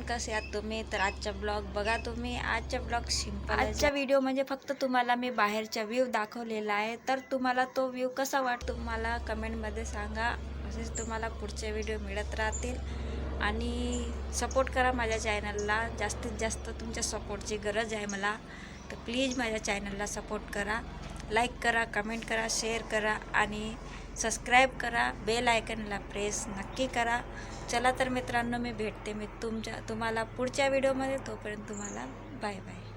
कसे आहात तुम्ही? तर आजचा ब्लॉग बघा तुम्ही. आजचा ब्लॉग सिंपल आजचा व्हिडिओ म्हणजे फक्त तुम्हाला मी बाहेरचा व्ह्यू दाखवलेला आहे. तर तुम्हाला तो व्ह्यू कसा वाटतो मला कमेंटमध्ये सांगा. असेच तुम्हाला पुढचे व्हिडिओ मिळत राहतील. आणि सपोर्ट करा माझ्या चॅनलला जास्तीत जास्त तुमच्या सपोर्टची गरज आहे मला. तर प्लीज माझ्या चॅनलला सपोर्ट करा. लाईक करा कमेंट करा शेअर करा आणि सबस्क्राईब करा. बेल आयकनला प्रेस नक्की करा. चला तर मित्रांनो मी भेटते मी तुमच्या तुम्हाला पुढच्या व्हिडिओमध्ये. तोपर्यंत तुम्हाला बाय बाय.